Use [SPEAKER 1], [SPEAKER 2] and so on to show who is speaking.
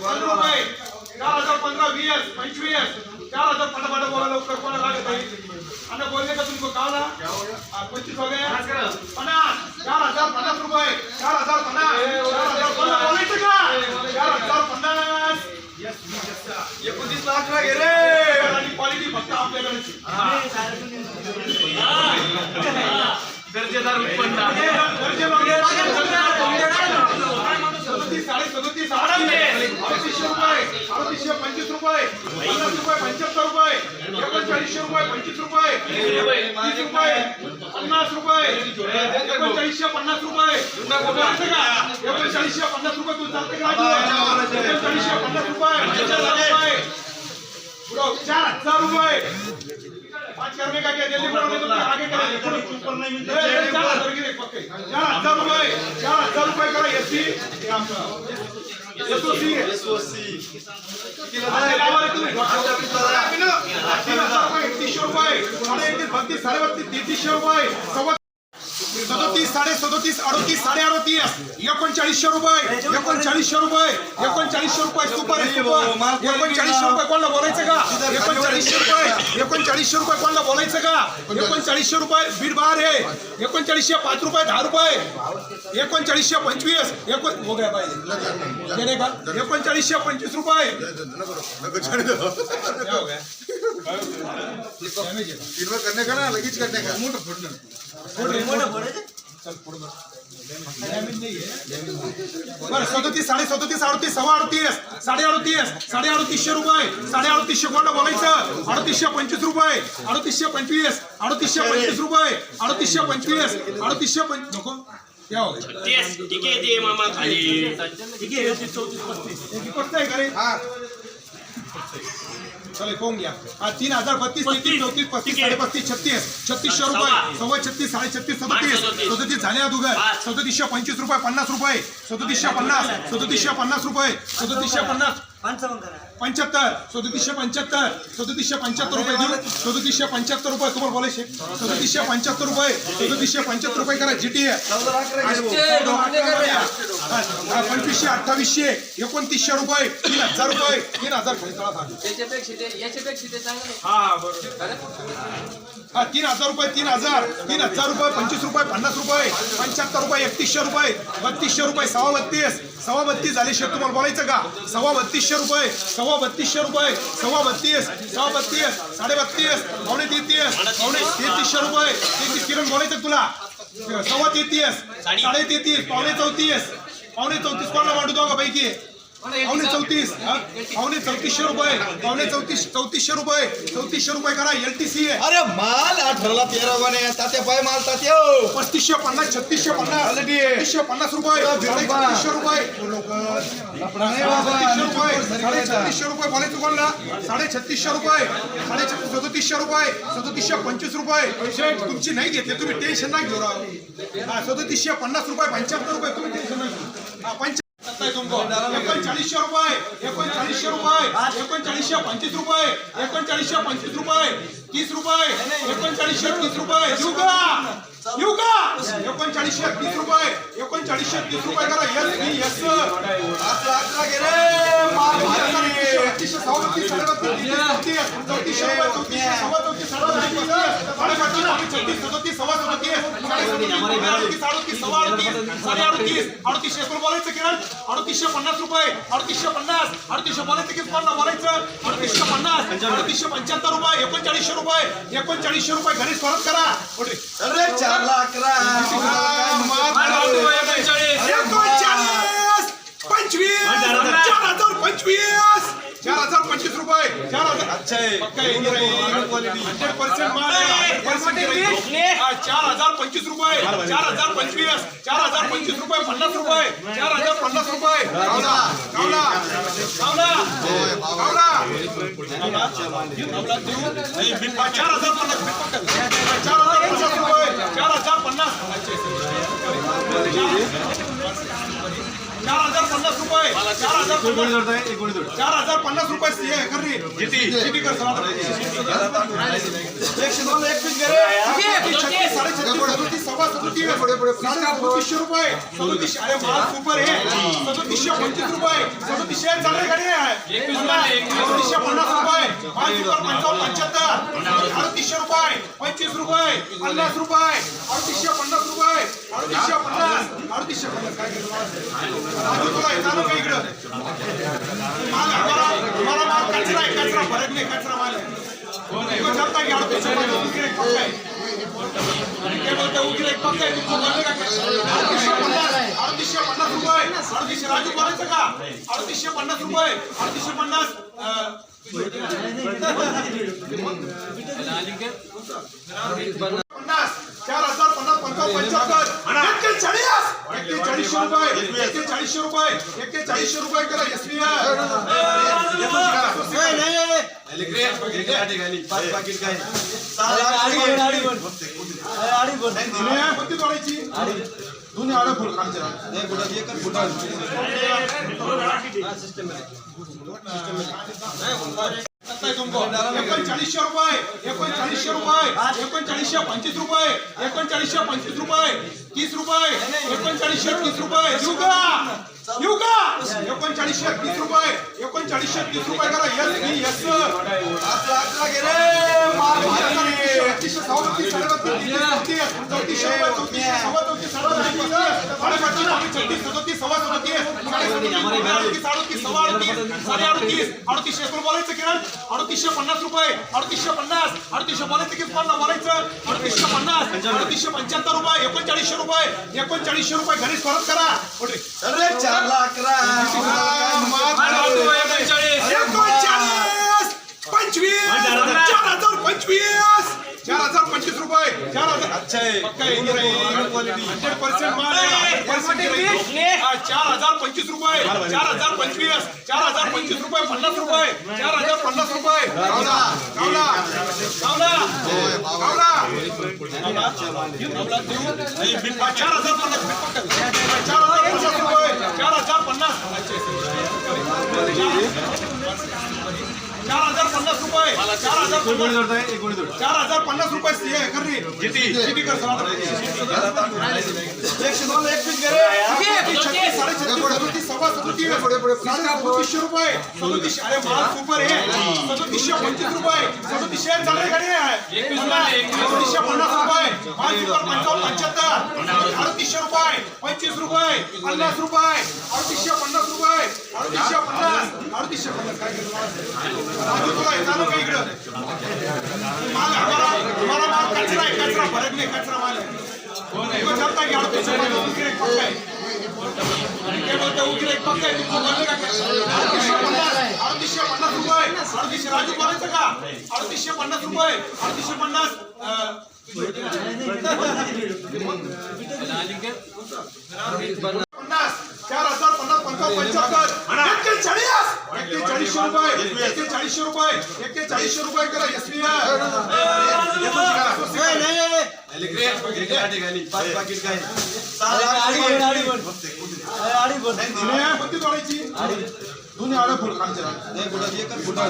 [SPEAKER 1] पंधरा रुपये चार हजार पंधरा वीस पंचवीस चार हजार फटाफट बोला लवकर कोणा लागत आहे आणि बोलले का तुमको का ना? हा, पंचवीस हो पन्नास चार हजार पन्नास रुपये. चार हजार पन्नास चार हजार पन्नास. बोलायचं का? चार हजार पन्नास.
[SPEAKER 2] एकोणतीस लाख ला गेले.
[SPEAKER 1] आणि क्वालिटी फक्त आपल्याकडे
[SPEAKER 2] दर्जेदार उत्पन्न.
[SPEAKER 1] सदतीस साडे सदतीस अडतीसशे रुपये अडतीसशे पंचवीस रुपये पन्नास रुपये पंच्याहत्तर रुपये एकोणचाळीसशे रुपये पंचवीस रुपये तीस रुपये पन्नास रुपये एकोणचाळीसशे पन्नास रुपये. एकोणचाळीसशे पन्नास रुपये तू चालते का एकोणचाळीसशे पन्नास रुपये रुपये. पुढं चार हजार रुपये. पाँच करने का क्या तो आगे ऊपर नहीं मिलता है चार हजार पक्के चार हजार रुपए चार हजार रुपए एससी ये एसओसी है लावा तुम्ही तीन हजार रुपये एकतीसशे रुपये साडे एकतीस बत्तीस साडे बत्तीस तेहतीसशे रुपये. सदोतीस साडे सदोतीस अडोतीस साडे अडोतीस. एकोणचाळीसशे रुपये एकोणचाळीसशे रुपये एकोणचाळीसशे रुपये सुपर एकोणचाळीसशे रुपये कोणाला बोलायचं का? एकोणचाळीसशे रुपये एकोणचाळीसशे रुपये कोणाला बोलायचं का? एकोणचाळीसशे रुपये बीड बार आहे. एकोणचाळीसशे पाच रुपये दहा रुपये. एकोणचाळीसशे पंचवीस एकोण हो गया पाहिजे देणे का एकोणचाळीसशे पंचवीस रुपये. आहे. का?
[SPEAKER 3] ना लगेच करणे का मोठं फोडणं.
[SPEAKER 1] बरं सदोतीस साडे सदोतीस अडतीस सव्वा अडतीस साडे अडतीस साडे अडतीसशे रुपये साडे अडतीसशे कोणाला बोलायचं अडतीसशे पंचवीस रुपये अडतीसशे पंचवीस अडतीसशे पंचवीस रुपये अडतीसशे पंचवीस अडतीसशे पंच नको. क्या हो गया?
[SPEAKER 4] तेच ठीक आहे मामा खाली
[SPEAKER 1] एक गोष्ट आहे का रे? हा. चले पाहून घ्या. हा तीन हजार बत्तीस तेहतीस चौतीस पस्तीस साडे पस्तीस छत्तीस. छत्तीसशे रुपये. सव्वा छत्तीस साडे छत्तीस सदतीस. सदतीस. झाले अदुगर सदतीसशे पंचवीस रुपये पन्नास रुपये. सदतीसशे पन्नास. सदतीसशे पन्नास रुपये. सदतीसशे पन्नास. पंच्याहत्तर. सदतीसशे पंच्याहत्तर. सदतीसशे पंच्याहत्तर रुपये देऊ सदतीसशे पंच्याहत्तर रुपये. तुम्हाला बोलायचे? सदतीसशे पंच्याहत्तर रुपये. सदतीसशे पंच्याहत्तर रुपये करा जीटी पंचवीसशे अठ्ठावीसशे एकोणतीसशे रुपये तीन हजार रुपये तीन हजार हा बरोबर हा तीन हजार रुपये तीन हजार तीन हजार रुपये पंचवीस रुपये पन्नास रुपये पंच्याहत्तर रुपये एकतीसशे रुपये बत्तीसशे रुपये सव्वा बत्तीस. सव्वा बत्तीस झाले शेत तुम्हाला बोलायचं का? सव्वा बत्तीसशे रुपये सव्वा बत्तीसशे रुपये. सव्वा बत्तीस सव्वा बत्तीस साडे बत्तीस पावणे तेहतीस पावणे तेहतीसशे रुपये. तेहतीस किरण बोलायचं तुला? सव्वा तेहतीस साडे तेहतीस पावणे चौतीस पावणे चौतीस कोणाला वाटू दोघा पैकी पावणे चौतीस? पावणे चौतीसशे रुपये पावणे चौतीस चौतीसशे रुपये चौतीसशे रुपये करा एलटीसी आहे
[SPEAKER 2] अरे माल अठराला तेरा बने तात्या पाय माल तात्या.
[SPEAKER 1] पस्तीसशे पन्नास छत्तीसशे पन्नास. छत्तीसशे पन्नास रुपये छत्तीसशे रुपये. साडे छत्तीसशे रुपये बोलायचं कोणला? साडे छत्तीसशे रुपये साडे सदतीसशे रुपये सदतीसशे पंचवीस रुपये. तुमची नाही घेतली तुम्ही टेन्शन नाही घेऊ राव हा, सदतीसशे पन्नास रुपये पंच्याहत्तर रुपये तुम्ही टेन्शन नाही घेऊ. आहे तुमको. एकोणचाळीसशे रुपये एकोणचाळीसशे रुपये एकोणचाळीसशे पंचवीस रुपये एकोणचाळीसशे पंचवीस रुपये तीस रुपये एकोणचाळीसशे तीस रुपये येऊ का येऊ का एकोणचाळीसशे तीस रुपये एकोणचाळीसशे तीस रुपये करा यस बी यस
[SPEAKER 2] अठरा अठरा गेले माल
[SPEAKER 1] साडेबत्तीस चौतीस चौतीसशे रुपये चौतीसशे सव्वा चौतीस साडेबत्तीस साडेबत्तीस आणि छत्तीस सदतीस सव्वा सदतीस. साडे सदतीस अडतीस अडतीस सव्वा अडतीस साडे अडतीस. अडतीसशे एकूण बोलायचं किरण? अडतीसशे पन्नास रुपये. अडतीसशे पन्नास. अडतीसशे बोलायचं की कोणाला बोलायचं? अडतीसशे पन्नास. अडतीसशे पंच्याहत्तर रुपये एकोणचाळीसशे रुपये. एकोणचाळीसशे रुपये घरीच परत करा.
[SPEAKER 2] अरे चार लाख
[SPEAKER 1] पंचवीस. चार हजार पंचवीस. चार हजार रुपये. चार हजार.
[SPEAKER 2] अच्छा.
[SPEAKER 1] हंड्रेड पर्सेंट माल चार पंचवीस रुपये. चार हजार पंचवीस चार हजार पंचवीस. रुपये. पन्नास रुपये. चार हजार पन्नास रुपये. गावला गावला गावला गावला गावला देऊ? चार हजार पन्नास. चार हजार पन्नास रुपये. चार हजार पन्नास. चार हजार पन्नास रुपये. चार हजार पन्नास. चार हजार पन्नास रुपये हे कर रे किती? कर. सर
[SPEAKER 2] एकशे दोन एकवीस घे रे
[SPEAKER 1] छत्तीस साडे छत्तीस सदोतीस सव्वा सदोतीस सदोतीसशे रुपये. अरे माल सुपर आहे. सदोतीसशे पंचवीस रुपये. सदोतीसशे चांगली गाडी आहे. सदोतीसशे पन्नास रुपये. माल सुपर पंचावन्न पंच्याहत्तर. अडतीसशे रुपये. पंचवीस रुपये. पन्नास रुपये. अडतीसशे पन्नास रुपये. अडतीसशे पन्नास. अडतीसशे पन्नास. काय अडतीसशे पन्नास रुपये अडतीसशे राजू बोलायचं का अडतीसशे पन्नास रुपये अडतीसशे पन्नास पन्नास चार हजार पन्नास पंचावन्न पंचाहत्तर एक्केचाळीसशे रुपये एक्केचाळीसशे रुपये एक्केचाळीसशे रुपये करा एस बी
[SPEAKER 2] पाच पाकिट काय सहा लाख
[SPEAKER 1] कोणती तोडायची दोन्ही आडे फुल आमच्या
[SPEAKER 2] नाही कुठं एकच
[SPEAKER 1] एकोणचाळीसशे रुपये एकोणचाळीसशे रुपये एकोणचाळीसशे पंचवीस रुपये एकोणचाळीसशे पंचवीस रुपये तीस रुपये एकोणचाळीसशे तीस रुपये. येऊ का? येऊ का? एकोणचाळीसशे तीस रुपये एकोणचाळीसशे तीस रुपये करा. यस मी यस
[SPEAKER 2] अकरा अकरा
[SPEAKER 1] चौतीस चौतीसशे चौतीसशे सव्वा चौतीस सव्वा चौतीस छत्तीस सदोतीस सव्वा सदोतीस अडतीस अडतीस सव्वा अडतीस साडे अडतीस अडतीसशे बोलायचं किरण अडतीसशे पन्नास रुपये अडतीसशे पन्नास अडतीसशे बोलायचं की पन्नास बोलायचं अडतीसशे पन्नास अडतीसशे पंच्याहत्तर रुपये एकोणचाळीसशे रुपये एकोणचाळीसशे रुपये घरी परत करा
[SPEAKER 2] चार लाख अच्छा आहे.
[SPEAKER 1] गिऱ्हाईक. 100% माल आहे, 100% गिऱ्हाईक. चार हजार पंचवीस रुपये. चार हजार पंचवीस. चार हजार पंचवीस रुपये पन्नास रुपये. चार हजार पन्नास रुपये. हजार पन्नास हजार पन्नास. चार हजार पन्नास. रुपये. चार हजार चार हजार पन्नास रुपये हे कर रे किती? कर
[SPEAKER 2] एकशे दोन एकवीस
[SPEAKER 1] छत्तीस साडे छत्तीस सदोतीस सव्वा सदोतीस. साडे सदोतीसशे रुपये. सदोतीसशे अरे माल सुपर आहे. सदोतीसशे पंचवीस रुपये. सदोतीसशे चांगली गाडी आहे. सदोतीसशे पन्नास रुपये माल सुपर पंचावन्न पंच्याहत्तर. अडतीसशे रुपये. पंचवीस रुपये. पन्नास रुपये. अडतीसशे पन्नास रुपये. अडतीसशे पन्नास. अडतीसशे पन्नास. काय चालू का इकडं? माल कचरा आहे. कचरा फरक नाही. कचरा माल आहे. इकडं चलता की अडतीसशे पन्नास इकडे एक पक्का आहे. अडतीसशे पन्नास रुपये अडतीसशे राजू बोलायचं का अडतीसशे पन्नास रुपये अडतीसशे पन्नास पन्नास चार हजार पन्नास पंचावन्न पंच्याहत्तर एक्केचाळीस एक्केचाळीसशे रुपये. एक्केचाळीसशे रुपये एक्केचाळीसशे रुपये करा एस
[SPEAKER 2] पाच पाकिट काय सहा लाख
[SPEAKER 1] कोणती तोडायची दोन्ही आडे फुल आमच्या
[SPEAKER 2] नाही कुठं एकच फुटा